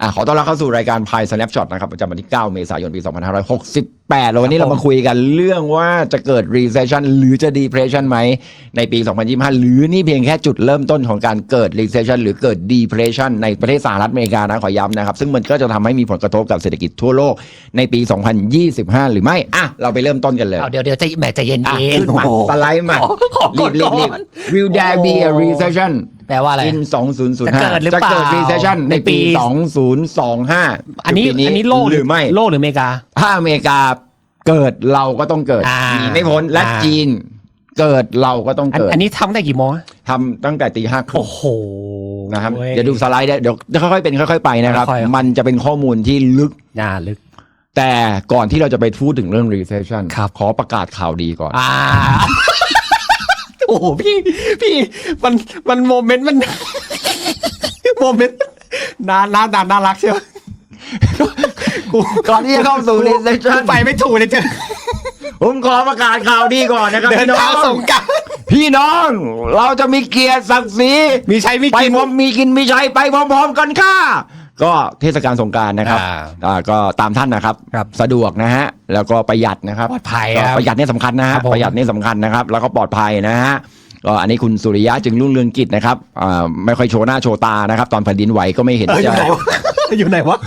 อะขอต้อนรับเข้าสู่รายการพาย Snapshot นะครับประจำวันที่ 9 เมษายน ปี 2568แล้ววันนี้เรามาคุยกันเรื่องว่าจะเกิด recession หรือจะ depression ไหม ในปี 2025 หรือนี่เพียงแค่จุดเริ่มต้นของการเกิด recession หรือเกิด depression ในประเทศสหรัฐอเมริกานะขอย้ำนะครับ ซึ่งมันก็จะทำให้มีผลกระทบกับเศรษฐกิจทั่วโลกในปี 2025 หรือไม่ อะ เราไปเริ่มต้นกันเลยเอาเดี๋ยวเดี๋ยวจะแหมใจเย็นอะเย็นขึ้นมาสไลด์มาขอกดรีก่บอรีบน Will there be a recession แปลว่าอะไร in 2005จะเกิดหรือจะเปล่าเกิด recession ในปี ในปี 2025อันนี้คืปีอันนี้โลกหรือไม่ โลกหรืออเมริกา ถ้าอเมริกาเกิดเราก็ต้องเกิดอ่าหนีไม่พ้นและอ่า จีนเกิดเราก็ต้องอันเกิดอันนี้ทำได้กี่โมงอะทำตั้งแต่ตีห้าครึ่งโอ้โหนะครับว้เดี๋ยวดูสไลด์ได้เดี๋ยวค่อยๆเป็นค่อยๆไปนะครับค่อยๆมันจะเป็นข้อมูลที่ลึก น่าลึก แต่ก่อนที่เราจะไปพูดถึงเรื่อง recession ครับ ขอประกาศข่าวดีก่อน อ่า โอ้โหพี่ พี่ มันมันโมเมนต์มันโมเมนต์น่าน่าน่าน่ารักใช่ไหมกูก่อนที่จะเข้าสู่ recession ไปไม่ถูกเลยเจอผมขอประกาศข่าวดีก่อนนะครับเดินพี่น้อทางงสงกรารพี่น้อง เราจะมีเกียรติศักดิ์ศรีมีใช้ไม่ไปกิน พร้อมมีกินมีใช้ไปพร้อมๆกันค่ะก็เทศกาลสงกรารนะครับอ่าอ่าก็ตามท่านนะครับ ครับ สะดวกนะฮะ แล้วก็ประหยัดนะครับปลอดภัยก็ครับประหยัดเนี่ยสำคัญนะคฮะรับผม ประหยัดเนี่ยสำคัญนะครับ แล้วก็ปลอดภัยนะฮะก็อันนี้คุณสุริยะจึงรุ่งเรืองกิจนะครับอ่าไม่ค่อยโชว์หน้าโชว์ตานะครับ ตอนแผ่นดินไหวก็ไม่เห็นเอออยู่จะไหนวะ อยู่ไหนวะ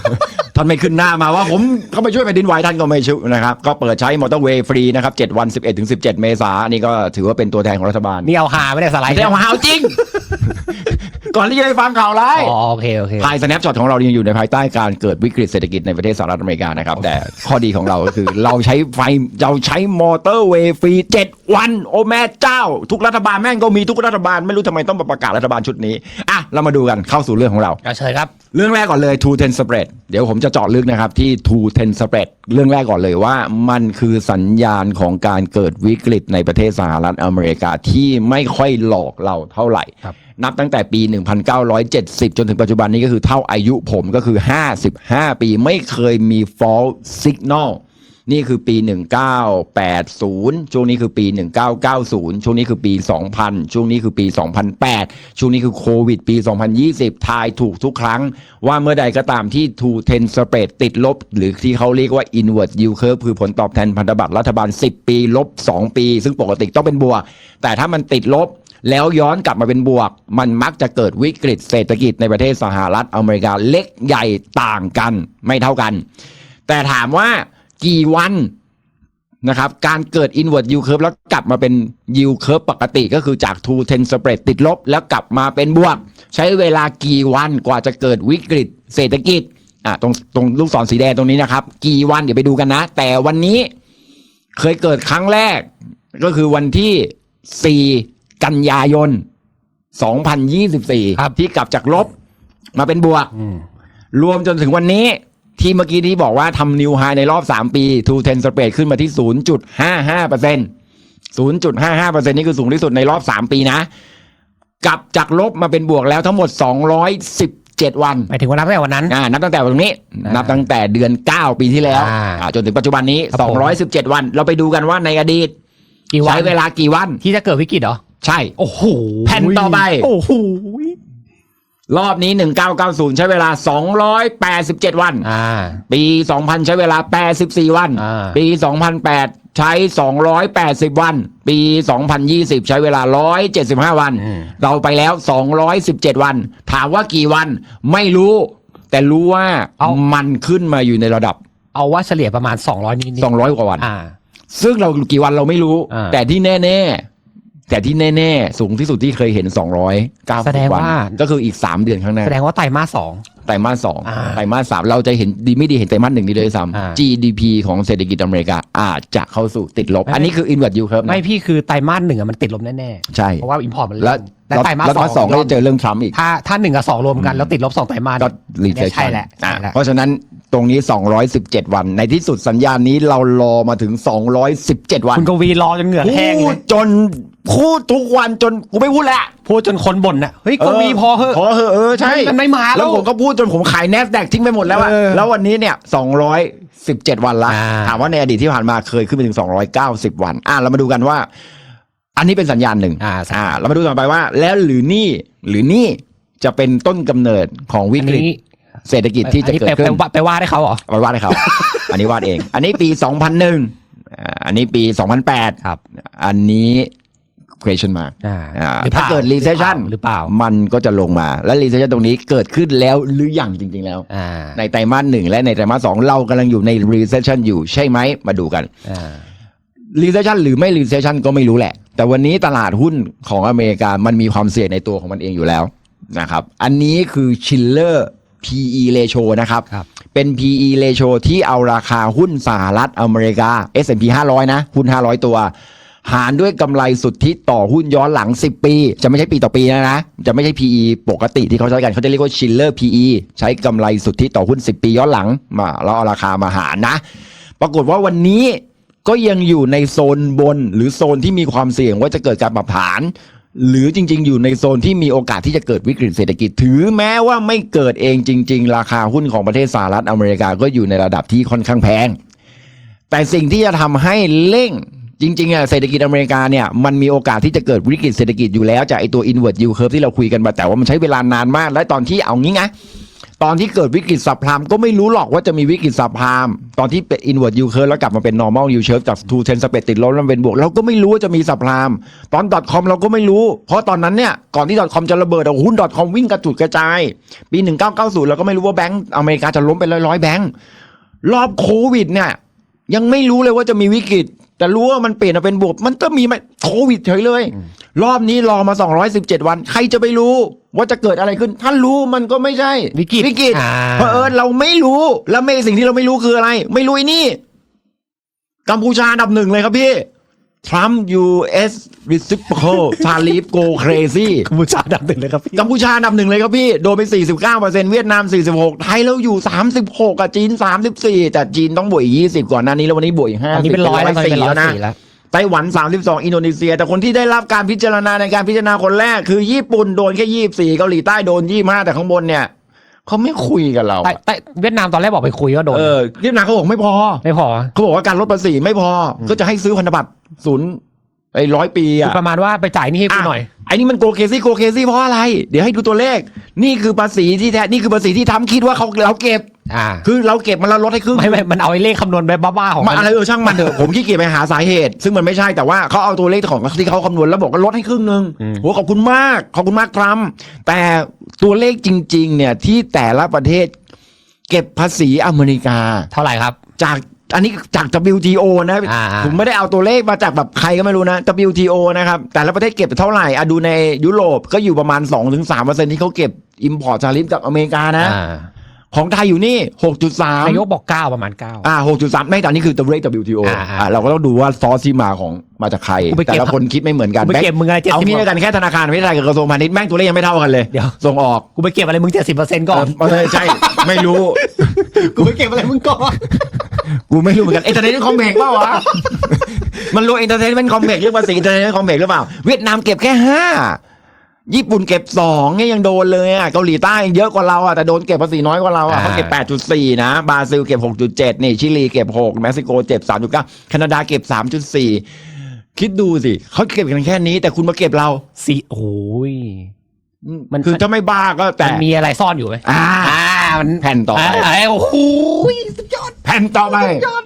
ท่านไม่ขึ้นหน้ามาว่าผมเข้าไปช่วยแผ่นดินไหวท่านก็ไม่ช่วยนะครับก็เปิดใช้มอเตอร์เวย์ฟรีนะครับ7วัน 11ถึง17 เมษายนอันนี้ก็ถือว่าเป็นตัวแทนของรัฐบาล นี่เอาหาไม่ได้สไลด์ เดี๋ยวหาวจริง ก่อนที่จะไปฟังข่าวร้ายอ๋อโอเคโอเค ภายสแนปช็อตของเรายังอยู่ในภายใต้การเกิดวิกฤตเศรษฐกิจในประเทศสหรัฐอเมริกานะครับ แต่ข้อดีของเราก็คือ เราใช้ไฟเราใช้มอเตอร์เวย์ฟรี7วัน โอ้แม่เจ้า ทุกรัฐบาลแม่งก็มีทุกรัฐบาลไม่รู้ทำไมต้องมาประกาศรัฐบาลชุดนี้อะเรามาดูกันเข้าสู่เรื่องของเราเอาเชิญครับ เรื่องแรกก่อนเลย two ten spread เดี๋ยวผมจะเจาะลึกนะครับที่ two ten spread เรื่องแรกก่อนเลยว่ามันคือสัญญาณของการเกิดวิกฤตในประเทศสหรัฐอเมริกาที่ไม่ค่อยหลอกเราเท่าไหร่ครับนับตั้งแต่ปี 1970 จนถึงปัจจุบันนี้ก็คือเท่าอายุผมก็คือ 55 ปีไม่เคยมี false signal นี่คือปี 1980 ช่วงนี้คือปี 1990 ช่วงนี้คือปี 2000 ช่วงนี้คือปี 2008 ช่วงนี้คือโควิดปี 2020 ทายถูกทุกครั้ง ว่าเมื่อใดก็ตามที่ two ten spread ติดลบ หรือที่เขาเรียกว่า inward yield curve คือผลตอบแทนพันธบัตรรัฐบาล 10 ปี ลบ 2 ปี ซึ่งปกติต้องเป็นบวก แต่ถ้ามันติดลบแล้วย้อนกลับมาเป็นบวก มันมักจะเกิดวิกฤตเศรษฐกิจในประเทศสหรัฐอเมริกาเล็กใหญ่ต่างกันไม่เท่ากัน แต่ถามว่า กี่วันนะครับ การเกิด inward yield curve แล้วกลับมาเป็น yield curve ปกติก็คือจาก two ten spread ติดลบ แล้วกลับมาเป็นบวก ใช้เวลากี่วันกว่าจะเกิดวิกฤตเศรษฐกิจอะตรงตรงลูกศรสีแดงตรงนี้นะครับ กี่วันเดี๋ยวไปดูกันนะ แต่วันนี้เคยเกิดครั้งแรก ก็คือวันที่ 4 กันยายน 2024 ครับที่กลับจากลบมาเป็นบวกอืมรวมจนถึงวันนี้ ที่เมื่อกี้ที่บอกว่าทำนิวไฮในรอบ 3 ปี2 10 spread ขึ้นมาที่ 0.55% 0.55%นี่คือสูงที่สุดในรอบ 3 ปีนะ กลับจากลบมาเป็นบวกแล้วทั้งหมด 217 วันหมายถึงว่านับตั้งแต่วันนั้น อ่านับตั้งแต่ตรงนี้อ่านันับตั้งแต่เดือน 9 ปีที่แล้วอ่าอ่าจนถึงปัจจุบันนี้ ครับผม 217 วัน เราไปดูกันว่าในอดีตกี่วันใช้เวลากี่วัน ที่จะเกิดวิกฤตเหรอ ใช่ โอ้โหแผ่นต่อไป โอ้โห รอบนี้ 1990 ใช้เวลา 287 วัน อ่า ปี 2000 ใช้เวลา 84 วัน อ่า ปี 2008 ใช้ 280 วัน ปี 2020 ใช้เวลา 175 วันอืมเราไปแล้ว 217 วัน ถามว่ากี่วันไม่รู้ แต่รู้ว่าเอา มันขึ้นมาอยู่ในระดับ เอาว่าเฉลี่ยประมาณ 200นิดนิด200 กว่าวัน อ่า ซึ่งเรากี่วันเราไม่รู้ อ่า แต่ที่แน่ๆ แต่ที่แน่ ๆ สูงที่สุดที่เคยเห็น290แสดงวันว่า ก็คืออีก 3 เดือนข้างหน้า แสดงว่าไตรมาสสอง ไตรมาสสองอ่าไตรมาสสามเราจะเห็นดีไม่ดีเห็นไตรมาสหนึ่งดีเลยซ้อ่าำ GDP ของเศรษฐกิจอเมริกาอาจจะเข้าสู่ติดลบไม่อันนี้คือ inward yield curve นะไม่พี่คือไตรมาสหนึ่งอะมันติดลบแน่ใช่ ๆ เพราะว่าอิมพอร์ตมันแล้วเริ่ม แต่ไตรมาสแล้วสมาองสองก็จะเจอเรื่องทรัมป์อีก ถ้าถ้าหนึ่งกับสองรวมกัน แล้วติดลบสองไตรมาสก็เนี่ย recession ใช่แหละอะใช่แหละเพราะฉะนั้นตรงนี้ 217 วัน ในที่สุดสัญญาณนี้เรารอมาถึง 217 วัน คุณกวีรอจนเหงื่อแห้งพูเลดยจนพูดทุกวันจนกูไม่พูดแล้วพูดจนคนบ่นน่ะเฮ้ยกวีพอเหอะพอเหอะเออใช่มันไม่มาแล้วแล้วผมก็พูดจนผมขายแนสแดกทิ้งไปหมดแล้วอะเออแล้ววันนี้เนี่ย217 วันละอ่าถามว่าในอดีตที่ผ่านมาเคยขึ้นไปถึง 290 วัน อะเรามาดูกันว่า อันนี้เป็นสัญญาณหนึ่งอ่าอ่าเรามาดูต่อไปว่า แล้วหรือนี่หรือนี่จะเป็นต้นกำเนิดของวิอันกฤตนี้เศรษฐกิจที่จะเกิดอันขึ้นี้นไปไปไปว่าให้เขาเหรอไปวาดให้เขา อันนี้วาดเอง อันนี้ปี 2001อ่าอันนี้ปี 2008 ครับ อันนี้ question mark อ่าอ่าหรือปล่ถ้าเกิด recession หรือเปล่ามันก็จะลงมา และ recession ตรงนี้เกิดขึ้นแล้วหรือยังจริง ๆ แล้วอ่าในไตรมาสหนึ่งและในไตรมาสสองเรากำลังอยู่ใน recession อยู่ใช่ไหม มาดูกัน อ่า recession หรือไม่ recession ก็ไม่รู้แหละ แต่วันนี้ตลาดหุ้นของอเมริกามันมีความเสี่ยงในตัวของมันเองอยู่แล้วนะครับ อันนี้คือ Schiller PE ratio นะครับครับ เป็น PE ratio ที่เอาราคาหุ้นสหรัฐอเมริกา S&P 500 นะ หุ้น 500 ตัว หารด้วยกำไรสุทธิต่อหุ้นย้อนหลัง 10 ปี จะไม่ใช่ปีต่อปีนะนะ จะไม่ใช่ PE ปกติที่เขาใช้กัน เขาจะเรียกว่า Schiller PE ใช้กำไรสุทธิต่อหุ้น 10 ปีย้อนหลังมาแล้วเอาราคามาหารนะ ปรากฏว่าวันนี้ ก็ยังอยู่ในโซนบน หรือโซนที่มีความเสี่ยงว่าจะเกิดการปรับฐาน หรือจริง ๆ อยู่ในโซนที่มีโอกาสที่จะเกิดวิกฤตเศรษฐกิจ ถือแม้ว่าไม่เกิดเองจริง ๆ ราคาหุ้นของประเทศสหรัฐอเมริกาก็อยู่ในระดับที่ค่อนข้างแพง แต่สิ่งที่จะทำให้เร่งจริงๆอะเศรษฐกิจอเมริกาเนี่ยมันมีโอกาสที่จะเกิดวิกฤตเศรษฐกิจอยู่แล้วจากไอตัว inward yield curve ที่เราคุยกันมาแต่ว่ามันใช้เวลานานมาก และตอนที่เอางี้ไง ตอนที่เกิดวิกฤตสับพรามก็ไม่รู้หรอกว่าจะมีวิกฤตสับพรามตอนที่เป็น inward yield curve แล้วกลับมาเป็น normal yield curve จาก two ten spread ติดลบแล้วมันเป็นบวกเราก็ไม่รู้ว่าจะมีสับพรามตอน .com เราก็ไม่รู้ เพราะตอนนั้นเนี่ยก่อนที่ .com จะระเบิดหุ้น .com วิ่งกระจุดกระจาย ปี 1990 เราก็ไม่รู้ว่าแบงก์อเมริกาจะล้มเป็นร้อยๆแบงก์รอบโควิดเนี่ยยังไม่รู้เลยว่าจะมีวิกฤต แต่รู้ว่ามันเปลี่ยนมาเป็นบวกมันก็มีมาโควิดเฉยเลย รอบนี้รอมา 217 วัน ใครจะไปรู้ว่าจะเกิดอะไรขึ้นถ้ารู้มันก็ไม่ใช่วิกฤตวิกฤตอ่า เพราะเอิญเราไม่รู้แล้วไม่สิ่งที่เราไม่รู้คืออะไร ไม่รู้ไอ้นี่ กัมพูชาอันดับหนึ่งเลยครับพี่ Trump US reciprocal tariff go crazy กัมพูชาดับหนึ่งเลยครับพี่กัมพูชาอันดับหนึ่งเลยครับพี่ โดนไป 49%เวียดนาม 46 ไทยเราอยู่ 36กับจีน 34 แต่จีนต้องบวกอีก20 ก่อนหน้านี้แล้ววันนี้บวกอีกอันนี้50เป็นร้อยแล้วตอนนี้เป็นร้อยนะสี่แล้วไต้หวัน 32 อินโดนีเซีย แต่คนที่ได้รับการพิจารณาในการพิจารณาคนแรกคือญี่ปุ่นโดนแค่ 24 เกาหลีใต้โดน 25 แต่ข้างบนเนี่ย เขาไม่คุยกับเราแต่แต่เวียดนามตอนแรกบอกไปคุยก็โดน เออเวียดนามเขาบอกไม่พอ ไม่พอเขาบอกว่าการลดภาษีไม่พอ ก็จะให้ซื้อพันธบัตรศูนย์ไอ้ร้อยปีคืออะ ประมาณว่าไปจ่ายหนี่ให้กูหน่อยไอ้นี่มันโกเคซี่โกเคซี่เพราะอะไร เดี๋ยวให้ดูตัวเลข นี่คือภาษีที่แท้ นี่คือภาษีที่ทำคิดว่าเขาเราเก็บ อ่า คือเราเก็บมันแล้วลดให้ครึ่งไม่ไม่มันเอาไอ้เลขคำนวณแบบบ้าๆของมันอะไรเออช่างมันเถอะผมขี้เกียจไปหาสาเหตุ ซึ่งมันไม่ใช่แต่ว่าเขาเอาตัวเลขของที่เขาคำนวณแล้วบอกว่าลดให้ครึ่งหนึ่งโหขอบคุณมากขอบคุณมากทรัมป์แต่ตัวเลขจริง ๆ เนี่ยที่แต่ละประเทศ เก็บภาษีอเมริกา เท่าไหร่ครับ จาก อันนี้จาก WTO นะอ่าๆผมไม่ได้เอาตัวเลขมาจากแบบใครก็ไม่รู้นะ WTO นะครับ แต่ละประเทศเก็บเท่าไหร่อะดูในยุโรปก็อยู่ประมาณ 2-3%ที่เขาเก็บ import tariff จากอเมริกานะอ่าของไทยอยู่นี่ 6.3 นายกบอกเก้าประมาณเก้า อ่า 6.3 ไม่แต่อันนี้คือตัวเลข WTO อ่าๆอ่าเราก็ต้องดูว่าซอสที่มาของมาจากใคร กูไปเก็บ แต่ละคนคิดไม่เหมือนกันกูไปเก็บมึงอะไร70เอางี้แล้วกันแค่ธนาคารไม่ไทยกับกระทรวงพาณิชย์แม่งตัวเลขยังไม่เท่ากันเลยเดี๋ยว ส่งออกกูไปเก็บอะไรมึงเจ็ดสิบเปอร์เซ็นต์ก่อน เออใช่ ไม่รู้ กูไปเก็บอะไรมึงก่อน กูไม่รู้เหมือนกันเอนเตอร์เทนเมนต์คอมเพล็กซ์เปล่าวะมันรวมเอนเตอร์เทนเมนต์คอมเพล็กซ์เรื่องภาษีเอนเตอร์เทนเมนต์คอมเพล็กซ์หรือเปล่า เวียดนามเก็บแค่ห้าญี่ปุ่นเก็บสองเนี่ยยังโดนเลยอะเกาหลีใต้เยอะกว่าเราอะแต่โดนเก็บภาษีน้อยกว่าเราอะอ่าเขาเก็บแปดจุดสี่นะบราซิลเก็บหกจุดเจ็ดนี่ชิลีเก็บหกเม็กซิโกเก็บสามจุดเก้าแคนาดาเก็บสามจุดสี่คิดดูสิเขาเก็บกันแค่นี้ แต่คุณมาเก็บเราสี่โอ้ยมันคือถ้าไม่บ้าก็แต่ มันมีอะไรซ่อนอยู่ไหมอ่าอ่า มันแผ่นต่อไปอ่าโอ้โหสุดยอด แผ่นต่อไป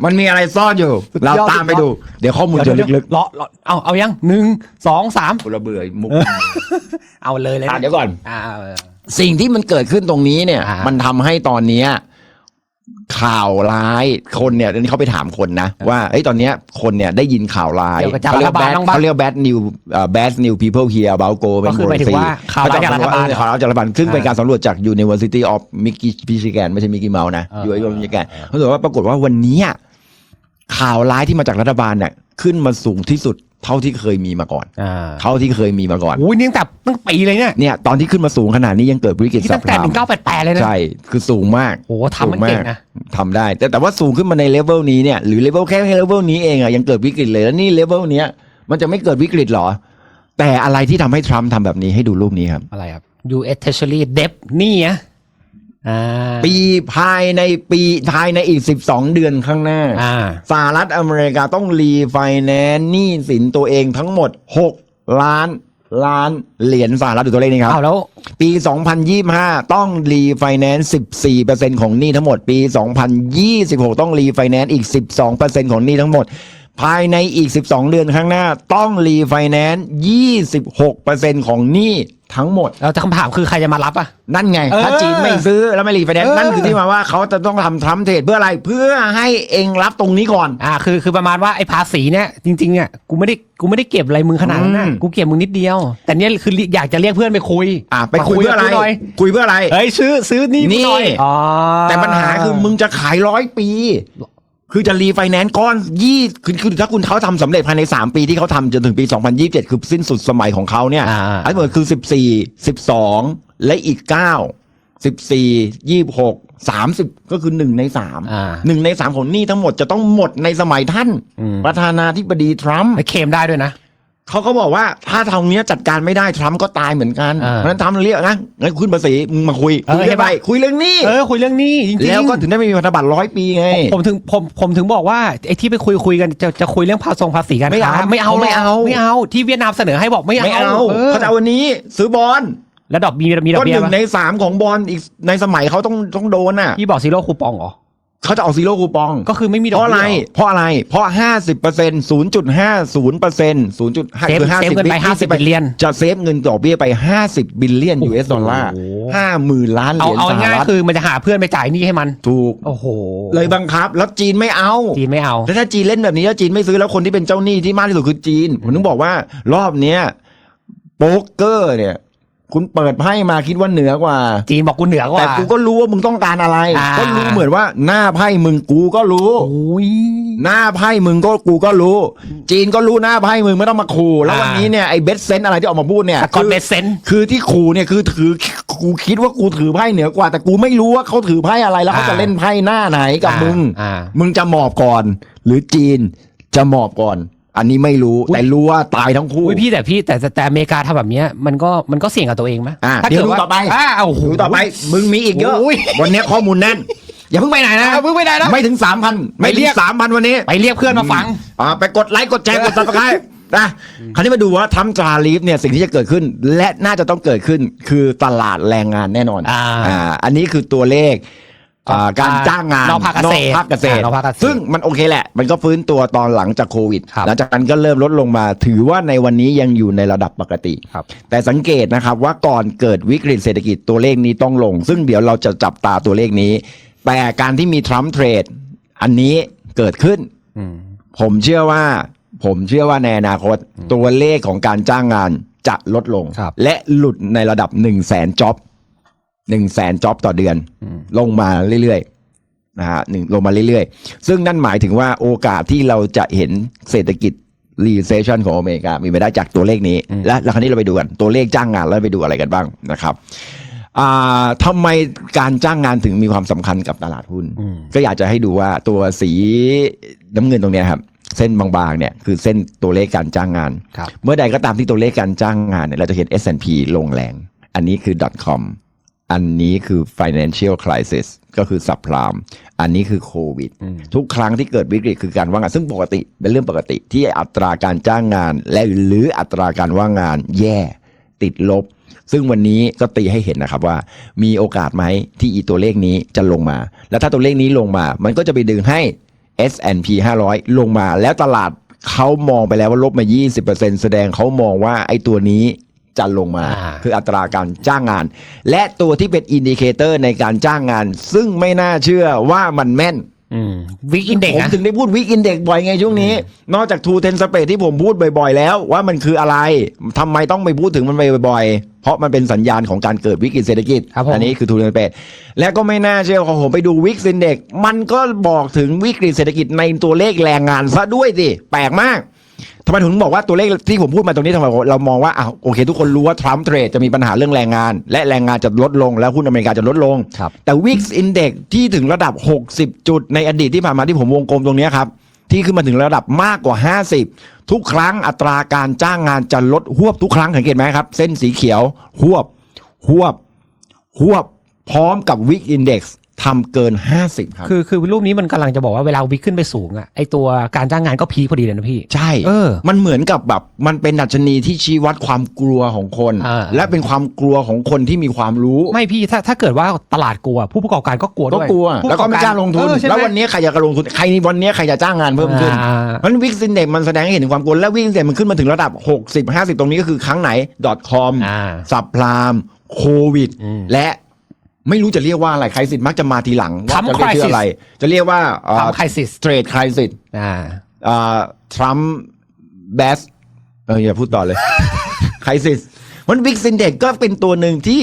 มันมีอะไรซ่อนอยู่สุดยอดเราตามไปดู เดี๋ยวข้อมูลจะลึกๆเลาะเลาะเอาเอายังหนึ่งสองสามๆกูระเบื่อมุกเอาเลยเลยอะเดี๋ยวก่อนอ่าเออสิ่งที่มันเกิดขึ้นตรงนี้เนี่ยอ่ามัมันทำให้ตอนเนี้ย ข่าวร้ายคนเนี่ยอันนี้เขาไปถามคนนะ ว่าเอ้ยตอนเนี้ยคนเนี่ยได้ยินข่าวร้ายเกี่ยวกับจากเขาเรียรัฐบาล bad บ้างปะเขาเรียก bad new เอ่อ bad new people here about go ก็คือหมายถึงว่าข่าวร้ายจากรัฐบาลเออข่าวร้ายจากรัฐบาลซึ่งเป็นการสำรวจจาก University of Michigan ไม่ใช่มิกกี้เมาส์นะเอออยู่ที่มิชิแกนเขาบอกว่าปรากฏว่าวันเนี้ย ข่าวร้ายที่มาจากรัฐบาลเนี่ยขึ้นมาสูงที่สุดเท่าที่เคยมีมาก่อน อ่าเท่าที่เคยมีมาก่อนโอ้ยนี่ตั้งแต่ตั้งปีเลยเนี่ยเนี่ยตอนที่ขึ้นมาสูงขนาดนี้ยังเกิดวิกฤตนี่สัตั้บงแต่พหนึ่งเก้าแปดแปดเลยนะใช่คือสูงมาก โอ้โหทำมันเก่งนะ ทำได้ แต่แต่ว่าสูงขึ้นมาในเลเวลนี้เนี่ยหรือเลเวลแค่เลเวลนี้เองอะยังเกิดวิกฤตเลยแล้วนี่เลเวลเนี้ยมันจะไม่เกิดวิกฤตเหรอ แต่อะไรที่ทำให้ทรัมป์ทำแบบนี้ให้ดูรูปนี้ครับ อะไรครับ U.S. Treasury Debt นี่อะ อ่าปีภายในปีภายในอีก 12 เดือนข้างหน้าอ่า สหรัฐอเมริกาต้องรีไฟแนนซ์หนี้สินตัวเองทั้งหมด 6 ล้านล้านเหรียญสหรัฐดูตัวเลขนี้ครับอ้าวแล้ว ปี 2025 ต้องรีไฟแนนซ์14%ของหนี้ทั้งหมด ปี 2026 ต้องรีไฟแนนซ์อีก 12%ของหนี้ทั้งหมด ภายในอีก 12 เดือนข้างหน้า ต้องรีไฟแนนซ์26%ของหนี้ทั้งหมด เราจะคำถามคือใครจะมารับอะ นั่นไง เออถ้าจีนไม่ซื้อแล้วไม่รีไฟแนนซ์เออ นั่นคือที่มาว่าเขาจะต้องทำทรัมป์เทรดเพื่ออะไรเพื่อให้เองรับตรงนี้ก่อน อ่าคือคือประมาณว่าไอ้ภาษีเนี่ยจริงๆเนี่ยกูไม่ได้กูไม่ได้เก็บอะไรมึงขนาดนั้นนะอืม กูเก็บมึงนิดเดียว แต่เนี่ยคืออยากจะเรียกเพื่อนไปคุยอะไปคุยเพื่ออะไร มาคุยกับกูหน่อยคุยเพื่ออะไรเฮ้ยซื้อซื้อนี่นี่กูหน่อยอ๋อแต่ปัญหาคือมึงจะขายร้อยปี คือจะรีไฟแนนซ์ก้อนยี่คือคือถ้าคุณเขาทำสำเร็จภายใน 3 ปีที่เขาทำจนถึงปี 2027 คือสิ้นสุดสมัยของเขาเนี่ยอ่า อันเหมือนคือ 14 12 และอีก 9 14 26 30 ก็คือ 1 ในอ่า3 1ใน 3 ของหนี้ทั้งหมดจะต้องหมดในสมัยท่าน อืม ประธานาธิบดีทรัมป์ไปเคลมได้ด้วยนะ เขาก็บอกว่าถ้าทางเนี้ยจัดการไม่ได้ทรัมป์ก็ตายเหมือนกันอ่าเพราะฉะนั้นทรัมป์เรียกนะงั้นขึ้นภาษีมึงมาคุยเออคุยใช่กันไปปะคุยเรื่องหนี้เออคุยเรื่องนี้จริงๆแล้วก็ถึงได้ไม่มีพันธบัตรร้อยปีไงผมถึงผมผมถึงบอกว่าไอ้ที่ไปคุยคุยกันจะจะคุยเรื่องภาษงภาษีกันไม่เอาค้ไม่เอาไม่เอา ไม่เอาที่เวียดนามเสนอให้บอกไม่เอาไม่เอาออเขาจะเอาวันนี้ซื้อบอลแล้วดอกมีมีดอก็กเบี้หยนึ่งปะในสามของบอลอีกในสมัยเขาต้องต้องโดนน่ะ พี่บอกซีโร่คูปองเหรอ เขาจะเอาซีโร่คูปอง ก็คือไม่มีดเพอกราะอะไร เบี้ยเหเพราะอะไร เพราะห้าสิบเปอร์เซ็นต์ศูนย์จุดห้าศูนย์เปอร์เซ็นต์ศูนย์จุดห้าเซฟคือห้าเซฟสิบเงินไป50 billion จะเซฟเงินดอกเบี้ยไปห้าสิบบิลเลียนยูเอสดอลลาร์โอ้โหห้าหมื่นล้านเหเอารียญเอาสหง่ายรัฐๆคือมันจะหาเพื่อนไปจ่ายหนี้ให้มัน ถูก โอ้โหเลยบังคับ แล้วจีนไม่เอา จีนไม่เอา แล้วถ้าจีนเล่นแบบนี้แล้วจีนไม่ซื้อแล้วคนที่เป็นเจ้าหนี้ที่มากที่สุดคือจีน ผมถึงบอกว่ารอบเนี้ยโป๊กเกอร์เนี่ย คุณเปิดไพ่มาคิดว่าเหนือกว่า จีนบอกกูเหนือกว่า แต่กูก็รู้ว่ามึงต้องการอะไร อ่า ก็รู้เหมือนว่าหน้าไพ่มึงกูก็รู้ โอ้ย หน้าไพ่มึงก็กูก็รู้ จีนก็รู้หน้าไพ่มึงไม่ต้องมาขู่แล้วอ่า วันนี้เนี่ยไอ้เบสเซนอะไรที่ออกมาพูดเนี่ยสกอตคือเบสเซนคือที่ขู่เนี่ยคือถือกูคิดว่ากูถือไพ่เหนือกว่า แต่กูไม่รู้ว่าเขาถือไพ่อะไรแล้วเขาจะอ่าเล่นไพ่หน้าไหนกับมึงอ่ามึงจะหมอบก่อน หรือจีนจะหมอบก่อน อันนี้ไม่รู้แต่รู้ว่าตายทั้งคู่ อุ้ยพี่แต่พี่แต่แต่แต่อเมริกาทำแบบเนี้ยมันก็มันก็เสี่ยงกับตัวเองไหมอะถ้าเดี๋ยวเกิดดูว่าต่อไป อ่าโอ้โห ดูต่อไปมึงมีอีกเยอะ โอ้ย วันนี้ข้อมูลแน่น อย่าเพิ่งไปไหนนะอะเพิ่งไปไหนนะไม่ถึงสามพันไม่ไปเรีเรียยกกสามพันวันนี้ไปเรียกเพื่อนมาฟัง อ่าไปกดไลค์กดแชร์กดซับสไครต์นะคราวนี้มาดูว่าทำจารีฟเนี่ยสิ่งที่จะเกิดขึ้น และน่าจะต้องเกิดขึ้นคือตลาดแรงงานแน่นอนอ่า อันนี้คือตัวเลข อ่าการจ้างงานนอกภาคเกษตรภาคเกษตรอ่านอกภาคเกษตร ซึ่งมันโอเคแหละ มันก็ฟื้นตัวตอนหลังจากโควิด ครับ หลังจากนั้นก็เริ่มลดลงมา ถือว่าในวันนี้ยังอยู่ในระดับปกติ ครับ แต่สังเกตนะครับว่าก่อนเกิดวิกฤตเศรษฐกิจตัวเลขนี้ต้องลง ซึ่งเดี๋ยวเราจะจับตาตัวเลขนี้ แต่การที่มีทรัมป์เทรด อันนี้เกิดขึ้น อืม ผมเชื่อว่า ผมเชื่อว่าในอนาคต ตัวเลขของการจ้างงานจะลดลง ครับ และหลุดในระดับหนึ่งแสนจ็อบ หนึ่งแสนจ็อบต่อเดือนอืมลงมาเรื่อยๆนะฮะหนึ่งลงมาเรื่อยๆ ซึ่งนั่นหมายถึงว่าโอกาสที่เราจะเห็นเศรษฐกิจ recession ของอเมริกา มีไปได้จากตัวเลขนี้ และแล้วคราวนี้เราไปดูกัน ตัวเลขจ้างงานแล้วไปดูอะไรกันบ้างนะครับอ่าทำไมการจ้างงานถึงมีความสำคัญกับตลาดหุ้นอืมก็อยากจะให้ดูว่าตัวสีน้ำเงินตรงเนี้ยครับเส้นบางๆเนี่ยคือเส้นตัวเลขการจ้างงานครับเมื่อใดก็ตามที่ตัวเลขการจ้างงานเนี่ยเราจะเห็น S&P ลงแรง อันนี้คือ .com อันนี้คือ financial crisis ก็คือ subprime อันนี้คือโควิดอืมทุกครั้งที่เกิดวิกฤตคือการว่างงาน ซึ่งปกติเป็นเรื่องปกติที่อัตราการจ้างงาน และหรืออัตราการว่างงานแย่ ติดลบ ซึ่งวันนี้ก็ตีให้เห็นนะครับว่า มีโอกาสไหมที่อีตัวเลขนี้จะลงมา แล้วถ้าตัวเลขนี้ลงมา มันก็จะไปดึงให้ S&P 500 ลงมาแล้วตลาดเขามองไปแล้วว่าลบมา 20%แสดงเขามองว่าไอ้ตัวนี้ จะลงมา อ่า คืออัตราการจ้างงาน และตัวที่เป็นอินดิเคเตอร์ในการจ้างงาน ซึ่งไม่น่าเชื่อว่ามันแม่น อืมวิกอินเด็กผมนะ ถึงได้พูดวิกอินเด็กบ่อยไงช่วงนี้ นอกจากทูเทนสเปที่ผมพูดบ่อยๆ แล้ว ว่ามันคืออะไรทำไมต้องไปพูดถึงมันบ่อยๆ เพราะมันเป็นสัญญาณของการเกิดวิกฤตเศรษฐกิจ ครับผม อันี้คือทูเทนสเปและก็ไม่น่าเชื่อพอผมไปดูวิกซินเด็กมันก็บอกถึงวิกฤตเศรษฐกิจในตัวเลขแรงงานซะด้วยสิแปลกมาก ทำไมถึงบอกว่าตัวเลขที่ผมพูดมาตรงนี้ทำไมเรามองว่าอ้าวโอเค ทุกคนรู้ว่าทรัมป์เทรดจะมีปัญหาเรื่องแรงงาน และแรงงานจะลดลง แล้วหุ้นอเมริกาจะลดลงครับแต่ Wix Index ที่ถึงระดับ 60 จุดในอดีตที่ผ่านมาที่ผมวงกลมตรงเนี้ยครับ ที่ขึ้นมาถึงระดับมากกว่า 50 ทุกครั้งอัตราการจ้างงานจะลดหวบทุกครั้งสังเกตไหมครับ เส้นสีเขียวหวบหวบหวบพร้อมกับ Wix Index ทำเกิน 50 ครับ คือคือรูปนี้มันกำลังจะบอกว่าเวลาวิกขึ้นไปสูงอะไอตัวการจ้างงานก็พีคพอดีเลยนะพี่ ใช่ เออมันเหมือนกับแบบ มันเป็นดัชนีที่ชี้วัดความกลัวของคน อ่า และเป็นความกลัวของคนที่มีความรู้ ไม่พี่ถ้าถ้าเกิดว่าตลาดกลัว ผู้ประกอบการก็กลัวก็ด้วยกลัว ผู้แล้วก็ไม่กล้าลงทุน เออใช่ไหม แล้ววันนี้ใครอยากจะลงทุน ใครวันนี้ใครจะจ้างงานเพิ่มขึ้นอ่าเพราะฉะนั้นวิกซินเด็กมันแสดงให้เห็นถึงความกลัว และวิกซินเด็กมันขึ้นมาถึงระดับ 60 50 ตรงนี้ก็คือครั้งไหน .com อ่า สับพลามโควิดอืมและ ไม่รู้จะเรียกว่าอะไรใครสิทธิ์มักจะมาทีหลังว่า Trump จะเรียกชื่อ crisis อะไร จะเรียกว่าทำไครซิสเทรดคริสิสอ่า ทรัมป์เบสเอออย่าพูดต่อเลยคริสิสมันวิกซินเด็กก็เป็นตัวหนึ่งที่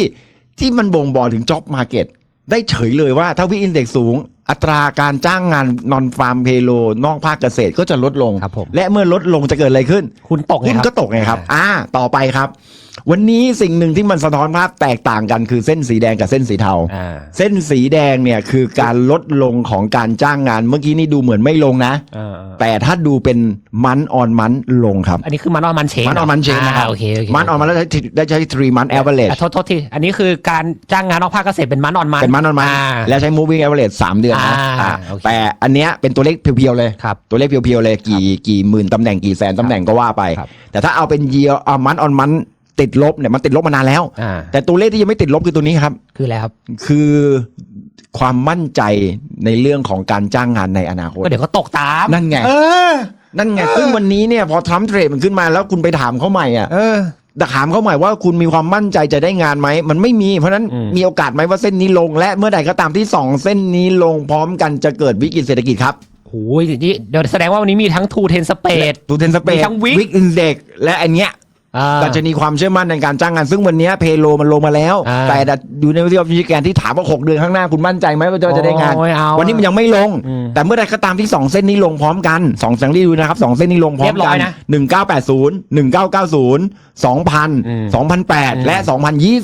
ที่มันบ่งบอกถึงจ็อบมาเก็ตได้เฉยเลยว่าถ้าวิกอินเด็กสูง อัตราการจ้างงานนอนฟาร์มเพโล นอกภาคเกษตรก็จะลดลง ครับผม และเมื่อลดลงจะเกิดอะไรขึ้น คุณตกไงหุ้นครับ ก็ตกไงครับ อ่า ต่อไปครับ วันนี้สิ่งหนึ่งที่มันสะท้อนภาพแตกต่างกันคือเส้นสีแดงกับเส้นสีเทา อ่า เส้นสีแดงเนี่ยคือการลดลงของการจ้างงาน เมื่อกี้นี่ดูเหมือนไม่ลงนะ อ่าแต่ถ้าดูเป็นมันออนมันลงครับ อันนี้คือมันออนมันเชนมันออนมันเชนนะครับโอเคโอเคมันออนมันแล้วได้ใช้ three month average อะโทษโทษทีอันนี้คือการจ้างงานนอกภาคเกษตรเป็นมันออนมันเป็นมันออนมันอ่าแล้วใช้ moving average สามเดือนนะอ่าอ่าโอเคแต่อันเนี้ยเป็นตัวเลขเพียวๆเลย ครับตัวเลขเพียวๆเลยกี่กี่หมื่นตำแหน่งกี่แสนตำแหน่งก็ว่าไป ครับ แต่ถ้าเอาเป็น year เอามันออนมัน ติดลบเนี่ยมันติดลบมานานแล้ว อ่าแต่ตัวเลขที่ยังไม่ติดลบคือตัวนี้ครับ คืออะไรครับ คือความมั่นใจในเรื่องของการจ้างงานในอนาคต ก็เดี๋ยวก็ตกตามนั่นไง เออ นั่นไง ซึ่งวันนี้เนี่ยพอทรัมป์เทรดมันขึ้นมาแล้วคุณไปถามเขาใหม่อะเออ แต่ถามเขาใหม่ว่าคุณมีความมั่นใจจะได้งานไหม มันไม่มี เพราะฉะนั้นอืม มีโอกาสไหมว่าเส้นนี้ลง และเมื่อใดก็ตามที่สองเส้นนี้ลงพร้อมกันจะเกิดวิกฤตเศรษฐกิจครับโอ้ยนี่เดี๋ยวแสดงว่าวันนี้มีทั้งทูเทนสเปด ตูเทนสเปมีดทั้งวิกวิกอินเด็กและอันเนี้ย ดัชนีความเชื่อมั่นในการจ้างงาน ซึ่งวันนี้เพโลมันลงมาแล้วอ่าแต่อยู่ในวิทยาวิชาการที่ถามว่า 6 เดือนข้างหน้าคุณมั่นใจไหมว่าจะจะได้งานโอ้ยเอาวันนี้มันยังไม่ลงอืมแต่เมื่อใดก็ตามที่ 2 เส้นนี้ลงพร้อมกัน2สังรีดูนะครับ 2 เส้นนี้ลงพร้อมเรียบร้กัอยนนะ1980 1990อืม2000 2008 และ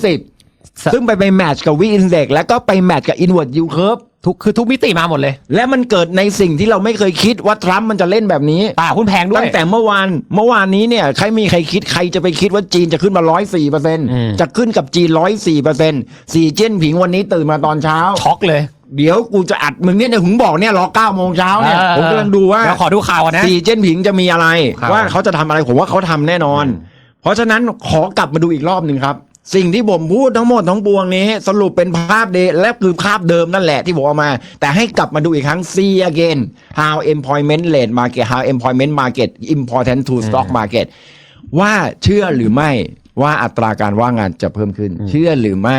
2020 ซึ่งไปไปแมทช์กับวิอินเด็กแล้วก็ไปแมทช์กับอินเวอร์ยูเคิร์ฟ ทุกคือทุกมิติมาหมดเลย และมันเกิดในสิ่งที่เราไม่เคยคิดว่าทรัมป์มันจะเล่นแบบนี้ตลาดหุ้นแพงด้วย ตั้งแต่เมื่อวานเมื่อวานนี้เนี่ยใครมีใครคิดใครจะไปคิดว่าจีนจะขึ้นมาร้อยสี่เปอร์เซ็นต์อืมจะขึ้นกับจีนร้อยสี่เปอร์เซ็นต์สีเจิ้นผิงวันนี้ตื่นมาตอนเช้า ช็อกเลยเดี๋ยวกูจะอัดมึงเนี่ยเดี๋ยวผมบอกเนี่ยรอเก้าโมงเช้าเนี่ยเออผมกำลังดูว่า เดี๋ยวขอดูข่าวก่อนนะ สีเจิ้นผิงจะมีอะไร ครับ ว่าเขาจะทำอะไรผมว่าเขาทำแน่นอน เพราะฉะนั้นขอกลับมาดูอีกรอบหนึ่งครับ สิ่งที่ผมพูดทั้งหมดทั้งปวงนี้ สรุปเป็นภาพเดและคือภาพเดิมนั่นแหละที่ผมเอามา แต่ให้กลับมาดูอีกครั้ง see again how employment rate market how employment market important to stock market ว่าเชื่อหรือไม่ว่าอัตราการว่างงานจะเพิ่มขึ้น เชื่อหรือไม่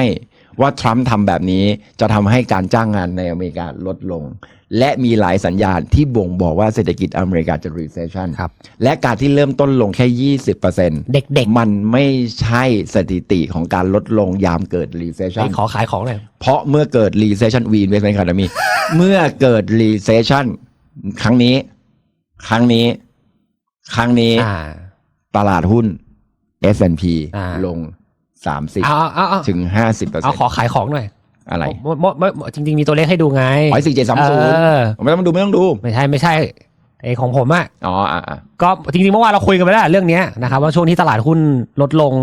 ว่าทรัมป์ทำแบบนี้จะทำให้การจ้างงานในอเมริกาลดลง และมีหลายสัญญาณที่บ่งบอกว่าเศรษฐกิจอเมริกาจะ recession ครับและการที่เริ่มต้นลงแค่ 20%เด็กมันไม่ใช่สถิติของการลดลงยามเกิดๆ recession ขอขายของเลย เพราะเมื่อเกิด recession we investment academy เมื่อเกิด recession ครั้งนี้ ครั้งนี้ ครั้งนี้อ่าตลาดหุ้น S&P อ่าลง 30เอาเอาเอาถึง 50%เอาขอขายของหน่อย อะไรมมมมจริง ๆ มีตัวเลขให้ดูไงร้อยสี่เจ็ดสามเอศูนย์อไม่ต้องดูไม่ต้องดู ไม่ใช่ไม่ใช่ไอของผมอะอ๋ออะอะก็จริงๆเมื่อวานเราคุยกันไปแล้วเรื่องเนี้ยนะครับว่าช่วงที่ตลาดหุ้นลดลง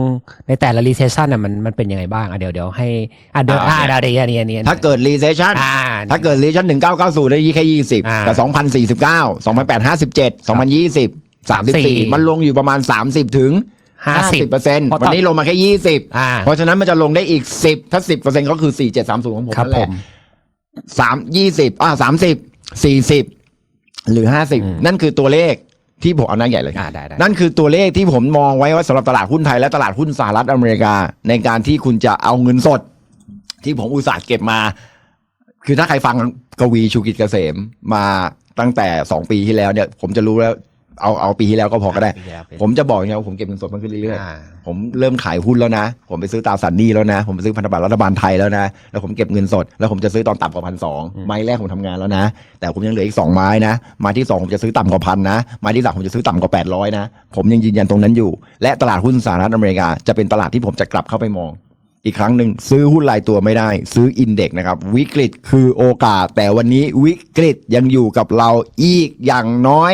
ในแต่ละรีเซชชันน่ะมันมันเป็นยังไงบ้างอะเดี๋ยวเดี๋ยวให้อะเดี๋ยวอ่าเดี๋ยวเดี๋ยวเดี๋ยวเดี๋ยวถ้าเกิด recession อ่าถ้าเกิด recession 1990ได้ยี่แค่อ่า20แต่2049 2008 57 2020 34มันลงอยู่ประมาณ30ถึง ห้าสิบ50เปอร์เซ็นต์เพราะตอนวันนี้ลงมาแค่อ่า20เพราะฉะนั้นมันจะลงได้อีก10ถ้า10เปอร์เซ็นต์ก็คือ4730ของผมครับนั่นแหผละมสามยี่สิบอ่าสามสิบสี่สิบหรือห้าสิบอืมนั่นคือตัวเลขที่ผมเอาหน้าใหญ่เลยอ่าได้ได้นั่นคือตัวเลขที่ผมมองไว้ว่าสำหรับตลาดหุ้นไทยและตลาดหุ้นสหรัฐอเมริกา ในการที่คุณจะเอาเงินสด ที่ผมอุตส่าห์เก็บมา คือถ้าใครฟังกวีชูกิจเกษมมาตั้งแต่สองปีที่แล้วเนี่ย ผมจะรู้แล้ว เอาเอาปีที่แล้วก็พอก็ได้ ปีที่แล้วเป็น ผมจะบอกอย่างเงี้ยว่าผมเก็บเงินสดมันขึ้นเรื่อยอ่า ๆ ผมเริ่มขายหุ้นแล้วนะ ผมไปซื้อตราสารหนี้แล้วนะ ผมไปซื้อพันธบัตรรัฐบาลไทยแล้วนะ แล้วผมเก็บเงินสด แล้วผมจะซื้อตอนต่ำกว่าพันสองไม้แรกผมทำงานแล้วนะ แต่ผมยังเหลืออีกสองไม้นะ ไม้ที่สองผมจะซื้อต่ำกว่าพันนะ ไม้ที่สามผมจะซื้อต่ำกว่าแปดร้อยนะ ผมยังยืนยันตรงนั้นอยู่ และตลาดหุ้นสหรัฐอเมริกาจะเป็นตลาดที่ผมจะกลับเข้าไปมอง อีกครั้งหนึ่งซื้อหุ้นรายตัวไม่ได้ ซื้ออินเด็กซ์นะครับ วิกฤตคือโอกาส แต่วันนี้วิกฤตยังอยู่กับเราอีกอย่างน้อย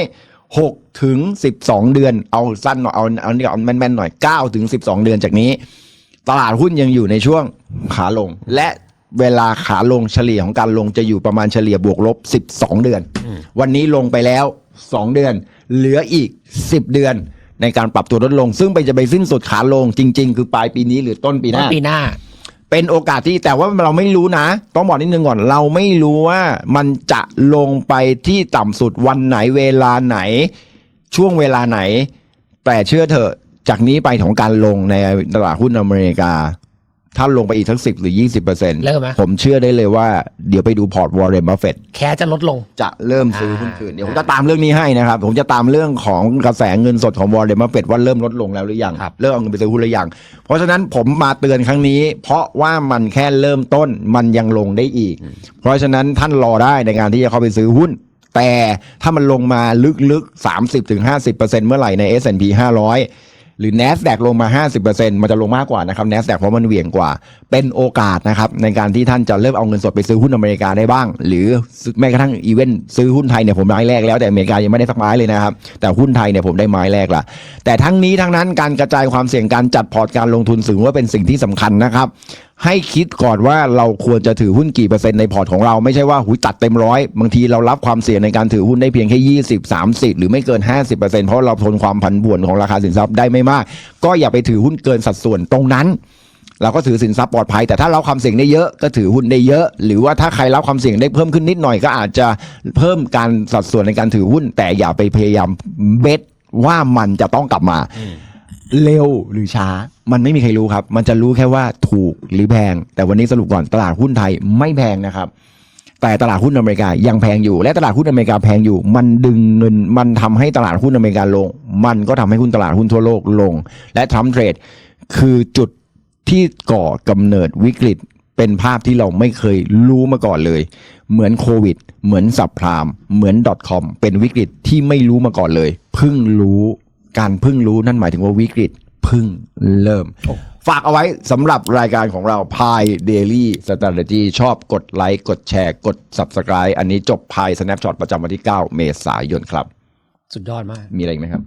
6ถึง12 เดือน เอาสั้นหน่อยเอาเอานี่เอาแม่นๆหน่อย9ถึง12 เดือนจากนี้ ตลาดหุ้นยังอยู่ในช่วงขาลง และเวลาขาลงเฉลี่ยของการลงจะอยู่ประมาณเฉลี่ยบวกลบ 12 เดือน วันนี้ลงไปแล้ว 2 เดือน เหลืออีก 10 เดือนในการปรับตัวลดลง ซึ่งไปจะไปสิ้นสุดขาลงจริง ๆ คือปลายปีนี้หรือต้นปีหต้นน้า ปีหน้า เป็นโอกาสที่แต่ว่าเราไม่รู้นะ ต้องบอกนิดนึงก่อนเราไม่รู้ว่ามันจะลงไปที่ต่ำสุดวันไหนเวลาไหน ช่วงเวลาไหน แต่เชื่อเถอะจากนี้ไปของการลงในตลาดหุ้นอเมริกา ถ้าลงไปอีกทั้งสิบหรือยี่สิบเปอร์เซ็นต์เริ่มไหม ผมเชื่อได้เลยว่าเดี๋ยวไปดูพอร์ตวอร์เรนบัฟเฟตแค่จะลดลง จะเริ่มซื้อหุ้นอ่าคืนเดี๋ยวผมจะตามเรื่องนี้ให้นะครับ ผมจะตามเรื่องของกระแสเงินสดของวอร์เรนบัฟเฟตว่าเริ่มลดลงแล้วหรือยังครับ เริ่มเอาเงินไปซื้อหุ้นหรือยังเพราะฉะนั้นผมมาเตือนครั้งนี้ เพราะว่ามันแค่เริ่มต้นมันยังลงได้อีก เพราะฉะนั้นท่านรอได้ในการที่จะเข้าไปซื้อหุ้น แต่ถ้ามันลงมาลึกๆ 30-50%เมื่อไหร่ใน S&P 500 หรือ NASDAQ ลงมา 50%มันจะลงมากกว่านะครับ NASDAQ เพราะมันเหวี่ยงกว่า เป็นโอกาสนะครับในการที่ท่านจะเริ่มเอาเงินสดไปซื้อหุ้นอเมริกาได้บ้าง หรือแม้กระทั่งอีเวนต์ซื้อหุ้นไทยเนี่ยผมไม้แรกแล้วแต่อเมริกายังไม่ได้สักไม้เลยนะครับ แต่หุ้นไทยเนี่ยผมได้ไม้แรกละแต่ทั้งนี้ทั้งนั้นการกระจายความเสี่ยงการจัดพอร์ตการลงทุนถือว่าเป็นสิ่งที่สำคัญนะครับให้คิดก่อนว่าเราควรจะถือหุ้นกี่เปอร์เซ็นต์ในพอร์ตของเราไม่ใช่ว่าหุยตัดเต็มร้อยบางทีเรารับความเสี่ยงในการถือหุ้นได้เพียงแค่ 20 30 หรือไม่เกิน 50%เพราะเราทนความผันผวนของราคาสินทรัพย์ได้ไม่มาก ก็อย่าไปถือหุ้นเกินสัดส่วนตรงนั้นเราก็ถือสินทรัพย์ปลอดภัย แต่ถ้าเราความเสี่ยงได้เยอะก็ถือหุ้นได้เยอะ หรือว่าถ้าใครรับความเสี่ยงได้เพิ่มขึ้นนิดหน่อยก็อาจจะเพิ่มการสัดส่วนในการถือหุ้น แต่อย่าไปพยายามเบสว่ามันจะต้องกลับมา เร็วหรือช้า มันไม่มีใครรู้ครับ มันจะรู้แค่ว่าถูกหรือแพง แต่วันนี้สรุปก่อนตลาดหุ้นไทยไม่แพงนะครับ แต่ตลาดหุ้นอเมริกายังแพงอยู่ และตลาดหุ้นอเมริกาแพงอยู่ มันดึงเงิน มันทำให้ตลาดหุ้นอเมริกาลง มันก็ทำให้หุ้นตลาดหุ้นทั่วโลกลง และทรัมป์เทรดคือจุดที่ก่อกำเนิดวิกฤตเป็นภาพที่เราไม่เคยรู้มาก่อนเลย เหมือนโควิด เหมือนสับพราม เหมือน .com เป็นวิกฤตที่ไม่รู้มาก่อนเลย เพิ่งรู้ การเพิ่งรู้นั่นหมายถึงว่าวิกฤตเพิ่งเริ่ม ฝากเอาไว้สำหรับรายการของเราพาย Daily Strategy ชอบกดไลค์กดแชร์กด Subscribe อันนี้จบพาย Snapshot ประจำวันที่ 9 เมษายนครับ สุดยอดมาก มีอะไรอีกไหมครับ